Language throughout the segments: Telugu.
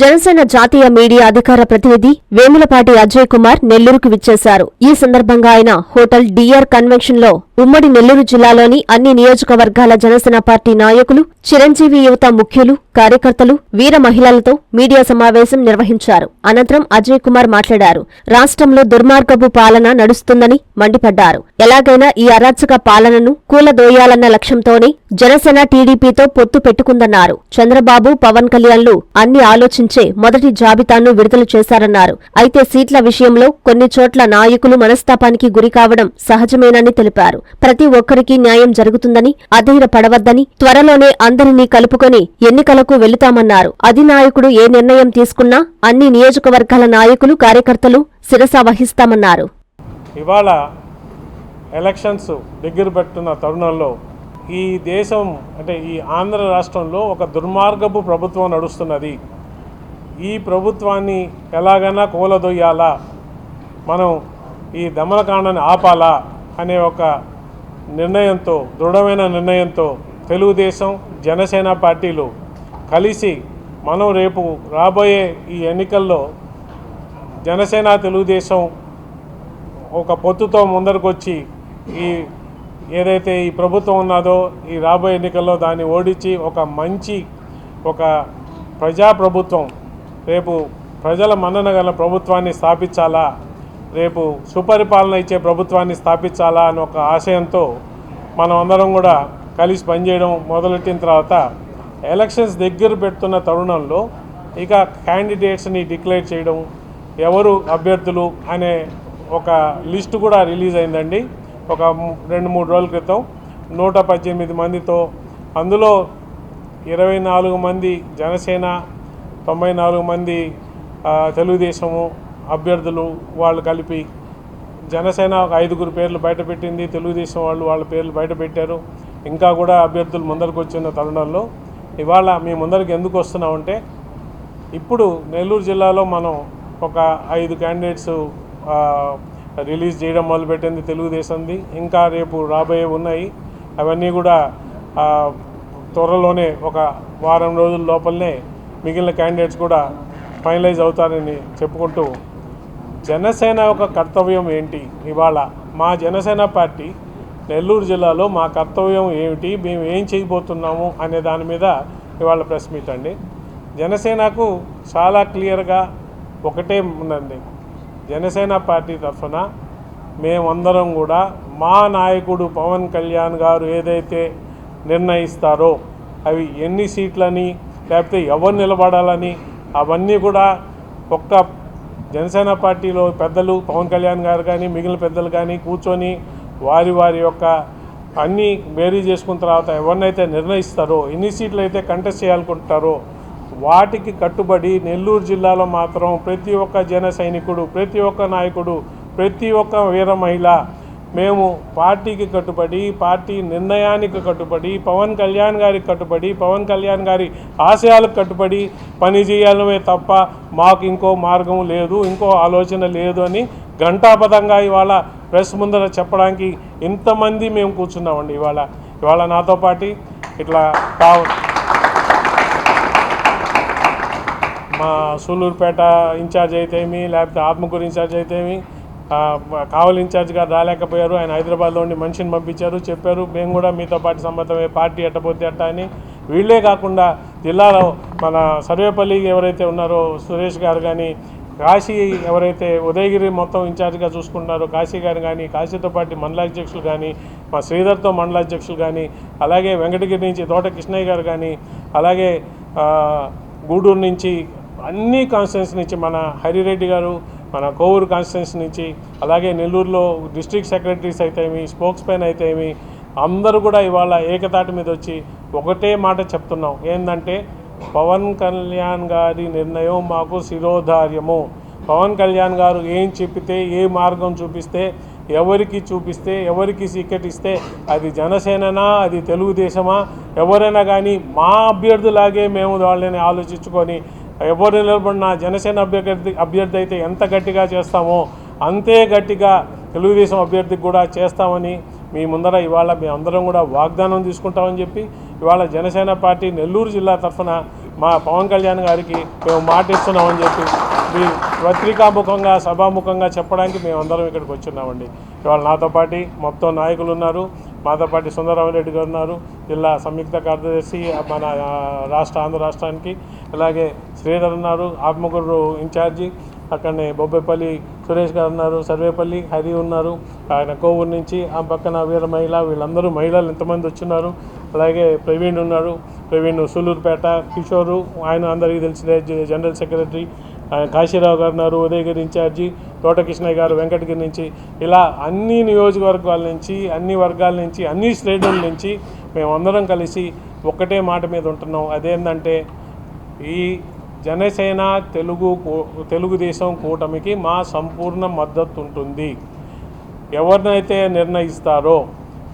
జనసేన జాతీయ మీడియా అధికార ప్రతినిధి వేములపాటి అజయ్ కుమార్ నెల్లూరుకు విచ్చేశారు. ఈ సందర్భంగా ఆయన హోటల్ డిఆర్ కన్వెన్షన్లో ఉమ్మడి నెల్లూరు జిల్లాలోని అన్ని నియోజకవర్గాల జనసేన పార్టీ నాయకులు చిరంజీవి యువత ముఖ్యులు కార్యకర్తలు వీర మహిళలతో మీడియా సమావేశం నిర్వహించారు. అనంతరం అజయ్ కుమార్ మాట్లాడారు. రాష్ట్రంలో దుర్మార్గపు పాలన నడుస్తుందని మండిపడ్డారు. ఎలాగైనా ఈ అరాచక పాలనను కూలదోయాలన్న లక్ష్యంతోనే జనసేన టీడీపీతో పొత్తు పెట్టుకుందన్నారు. చంద్రబాబు పవన్ కళ్యాణ్లు అన్ని ఆలోచన ఆలోచించే మొదటి జాబితాను విడుదల చేశారన్నారు. అయితే సీట్ల విషయంలో కొన్ని చోట్ల నాయకులు మనస్తాపానికి గురికావడం సహజమేనని తెలిపారు. ప్రతి ఒక్కరికి న్యాయం జరుగుతుందని అధైర్యపడవద్దని త్వరలోనే అందరినీ కలుపుకొని ఎన్నికలకు వెళుతామన్నారు. అధినాయకుడు ఏ నిర్ణయం తీసుకున్నా అన్ని నియోజకవర్గాల నాయకులు కార్యకర్తలు శిరస వహిస్తామన్నారు. ఇవాళ ఎలక్షన్స్ దగ్గర పెట్టున్న తరుణంలో ఈ దేశం అంటే ఈ ఆంధ్ర రాష్ట్రంలో ఒక దుర్మార్గపు ప్రభుత్వం నడుస్తున్నది. ఈ ప్రభుత్వాన్ని ఎలాగైనా కూలదొయ్యాలా? మనం ఈ దమనకాండని ఆపాలా? అనే ఒక నిర్ణయంతో దృఢమైన నిర్ణయంతో తెలుగుదేశం జనసేన పార్టీలు కలిసి మనం రేపు రాబోయే ఈ ఎన్నికల్లో జనసేన తెలుగుదేశం ఒక పొత్తుతో ముందరకొచ్చి ఈ ఏదైతే ఈ ప్రభుత్వం ఉన్నదో ఈ రాబోయే ఎన్నికల్లో దాన్ని ఓడించి ఒక మంచి ఒక ప్రజాప్రభుత్వం రేపు ప్రజల మన్నన గల ప్రభుత్వాన్ని స్థాపించాలా? రేపు సుపరిపాలన ఇచ్చే ప్రభుత్వాన్ని స్థాపించాలా అని ఒక ఆశయంతో మనం అందరం కూడా కలిసి పనిచేయడం మొదలెట్టిన తర్వాత ఎలక్షన్స్ దగ్గర పెడుతున్న తరుణంలో ఇక క్యాండిడేట్స్ని డిక్లేర్ చేయడం ఎవరు అభ్యర్థులు అనే ఒక లిస్ట్ కూడా రిలీజ్ అయిందండి. ఒక రెండు మూడు రోజుల క్రితం నూట పద్దెనిమిది మందితో అందులో ఇరవై నాలుగు మంది జనసేన తొంభై నాలుగు మంది తెలుగుదేశము అభ్యర్థులు వాళ్ళు కలిపి జనసేన ఒక ఐదుగురు పేర్లు బయటపెట్టింది తెలుగుదేశం వాళ్ళు వాళ్ళ పేర్లు బయటపెట్టారు ఇంకా కూడా అభ్యర్థులు ముందరకు వచ్చిన తరుణంలో ఇవాళ మీ ముందరికి ఎందుకు వస్తున్నామంటే ఇప్పుడు నెల్లూరు జిల్లాలో మనం ఒక ఐదు క్యాండిడేట్స్ రిలీజ్ చేయడం మొదలుపెట్టింది తెలుగుదేశంది. ఇంకా రేపు రాబోయే ఉన్నాయి. అవన్నీ కూడా త్వరలోనే ఒక వారం రోజుల లోపలనే మిగిలిన క్యాండిడేట్స్ కూడా ఫైనలైజ్ అవుతారని చెప్పుకుంటూ జనసేన యొక్క కర్తవ్యం ఏంటి? ఇవాళ మా జనసేన పార్టీ నెల్లూరు జిల్లాలో మా కర్తవ్యం ఏమిటి? మేము ఏం చేయబోతున్నాము అనే దాని మీద ఇవాళ ప్రెస్ మీట్ అండి. జనసేనకు చాలా క్లియర్గా ఒకటే ఉందండి. జనసేన పార్టీ తరఫున మేమందరం కూడా మా నాయకుడు పవన్ కళ్యాణ్ గారు ఏదైతే నిర్ణయిస్తారో అవి ఎన్ని సీట్లని లేకపోతే ఎవరు నిలబడాలని అవన్నీ కూడా ఒక్క జనసేన పార్టీలో పెద్దలు పవన్ కళ్యాణ్ గారు కానీ మిగిలిన పెద్దలు కానీ కూర్చొని వారి వారి యొక్క అన్నీ బేరీ చేసుకున్న తర్వాత ఎవరినైతే నిర్ణయిస్తారో ఎన్ని సీట్లు అయితే కంటెస్ట్ చేయాలనుకుంటారో వాటికి కట్టుబడి నెల్లూరు జిల్లాలో మాత్రం ప్రతి ఒక్క జన సైనికుడు ప్రతి ఒక్క నాయకుడు ప్రతి ఒక్క వీర మహిళ మేము పార్టీకి కట్టుబడి పార్టీ నిర్ణయానికి కట్టుబడి పవన్ కళ్యాణ్ గారికి కట్టుబడి పవన్ కళ్యాణ్ గారి ఆశయాలకు కట్టుబడి పని చేయాలమే తప్ప మాకు ఇంకో మార్గం లేదు ఇంకో ఆలోచన లేదు అని ఘంటాపథంగా ఇవాళ ప్రెస్ ముందర చెప్పడానికి ఇంతమంది మేము కూర్చున్నామండి ఇవాళ. ఇవాళ నాతో పాటు ఇట్లా కావ మా సూళ్ళూరుపేట ఇన్ఛార్జ్ అయితేమి లేకపోతే ఆత్మకూరు ఇన్ఛార్జ్ అయితేమి కావలి ఇన్ఛార్జ్ గారు రాలేకపోయారు. ఆయన హైదరాబాద్లో ఉండి మనిషిని పంపించారు చెప్పారు. మేము కూడా మీతో పాటు సమ్మతమే పార్టీ ఎట్టబోతే అట్ట అని. వీళ్ళే కాకుండా జిల్లాలో మన సర్వేపల్లి ఎవరైతే ఉన్నారో సురేష్ గారు కానీ కాశీ ఎవరైతే ఉదయగిరి మొత్తం ఇన్ఛార్జ్గా చూసుకుంటున్నారో కాశీ గారు కానీ కాశీతో పాటు మండలాధ్యక్షులు కానీ మా శ్రీధర్తో మండలాధ్యక్షులు కానీ అలాగే వెంకటగిరి నుంచి తోట కృష్ణయ్య గారు కానీ అలాగే గూడూరు నుంచి అన్ని కాన్స్టిట్యున్సీ నుంచి మన హరిరెడ్డి గారు మన కోవూరు కాన్స్టిట్యున్సీ నుంచి అలాగే నెల్లూరులో డిస్ట్రిక్ట్ సెక్రటరీస్ అయితేమి స్పోక్స్ మ్యాన్ అయితేమి అందరూ కూడా ఇవాళ ఏకతాటి మీద వచ్చి ఒకటే మాట చెప్తున్నాం. ఏంటంటే పవన్ కళ్యాణ్ గారి నిర్ణయం మాకు శిరోధార్యము. పవన్ కళ్యాణ్ గారు ఏం చెప్పితే ఏ మార్గం చూపిస్తే ఎవరికి చూపిస్తే ఎవరికి సీక్రెట్ ఇస్తే అది జనసేననా అది తెలుగుదేశమా? ఎవరైనా కానీ మా అభ్యర్థులాగే మేము వాళ్ళని ఆలోచించుకొని ఎవరు నిలబడినా జనసేన అభ్యర్థి అభ్యర్థి అయితే ఎంత గట్టిగా చేస్తామో అంతే గట్టిగా తెలుగుదేశం అభ్యర్థికి కూడా చేస్తామని మీ ముందర ఇవాళ మీ అందరం కూడా వాగ్దానం తీసుకుంటామని చెప్పి ఇవాళ జనసేన పార్టీ నెల్లూరు జిల్లా తరఫున మా పవన్ కళ్యాణ్ గారికి మేము మాట ఇస్తున్నామని చెప్పి మీ పత్రికాముఖంగా సభాముఖంగా చెప్పడానికి మేమందరం ఇక్కడికి వచ్చున్నామండి. ఇవాళ నాతో పాటు మొత్తం నాయకులు ఉన్నారు. మాతో పాటు సుందరరామరెడ్డి గారు ఉన్నారు. జిల్లా సంయుక్త కార్యదర్శి మన రాష్ట్ర ఆంధ్ర రాష్ట్రానికి అలాగే శ్రీధర్ ఉన్నారు ఆత్మకూరు ఇన్ఛార్జి అక్కడనే బొబ్బేపల్లి సురేష్ గారు ఉన్నారు సర్వేపల్లి హరి ఉన్నారు ఆయన కోవూరు నుంచి ఆ పక్కన వీర మహిళ వీళ్ళందరూ మహిళలు ఎంతమంది వచ్చినారు అలాగే ప్రవీణ్ ఉన్నారు ప్రవీణ్ సూలూరుపేట కిషోరు ఆయన అందరికీ తెలిసిన జనరల్ సెక్రటరీ కాశీరావు గారు ఉన్నారు ఉదయగిరి ఇన్ఛార్జి తోట కృష్ణయ్య గారు వెంకటగిరి నుంచి ఇలా అన్ని నియోజకవర్గాల నుంచి అన్ని వర్గాల నుంచి అన్ని శ్రేణుల నుంచి మేమందరం కలిసి ఒక్కటే మాట మీద ఉంటున్నాం. అదేంటంటే ఈ జనసేన తెలుగు కూ- తెలుగుదేశం కూటమికి మా సంపూర్ణ మద్దతు ఉంటుంది. ఎవరినైతే నిర్ణయిస్తారో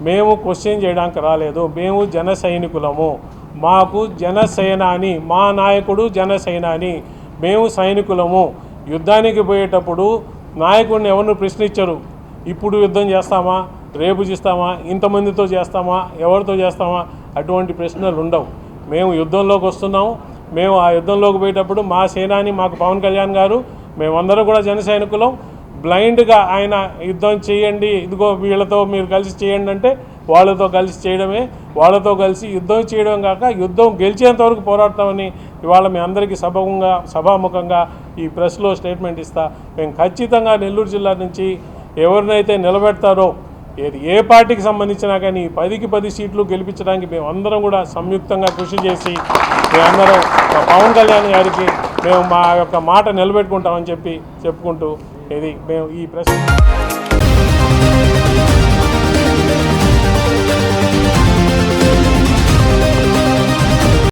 మేము క్వశ్చన్ చేయడానికి రాలేదు. మేము జన సైనికులము. మాకు జనసేనాని మా నాయకుడు జనసేనాని మేము సైనికులము. యుద్ధానికి పోయేటప్పుడు నాయకుడిని ఎవరిని ప్రశ్నించరు? ఇప్పుడు యుద్ధం చేస్తామా? రేపు చేస్తామా? ఇంతమందితో చేస్తామా? ఎవరితో చేస్తామా? అటువంటి ప్రశ్నలు ఉండవు. మేము యుద్ధంలోకి వస్తున్నాము. మేము ఆ యుద్ధంలోకి పోయేటప్పుడు మా సేనాని మాకు పవన్ కళ్యాణ్ గారు మేమందరం కూడా జన సైనికులం. బ్లైండ్గా ఆయన యుద్ధం చేయండి ఇదిగో వీళ్ళతో మీరు కలిసి చేయండి అంటే వాళ్ళతో కలిసి చేయడమే. వాళ్ళతో కలిసి యుద్ధం చేయడం కాక యుద్ధం గెలిచేంత వరకు పోరాడతామని ఇవాళ మీ అందరికీ సభంగా సభాముఖంగా ఈ ప్రెస్లో స్టేట్మెంట్ ఇస్తా. మేము ఖచ్చితంగా నెల్లూరు జిల్లా నుంచి ఎవరినైతే నిలబెడతారో ఏది ఏ పార్టీకి సంబంధించినా కానీ పదికి పది సీట్లు గెలిపించడానికి మేము అందరం కూడా సంయుక్తంగా కృషి చేసి మేమందరం పవన్ కళ్యాణ్ గారికి మేము మా యొక్క మాట నిలబెట్టుకుంటామని చెప్పి చెప్పుకుంటూ ఇది మేము ఈ ప్రశ్న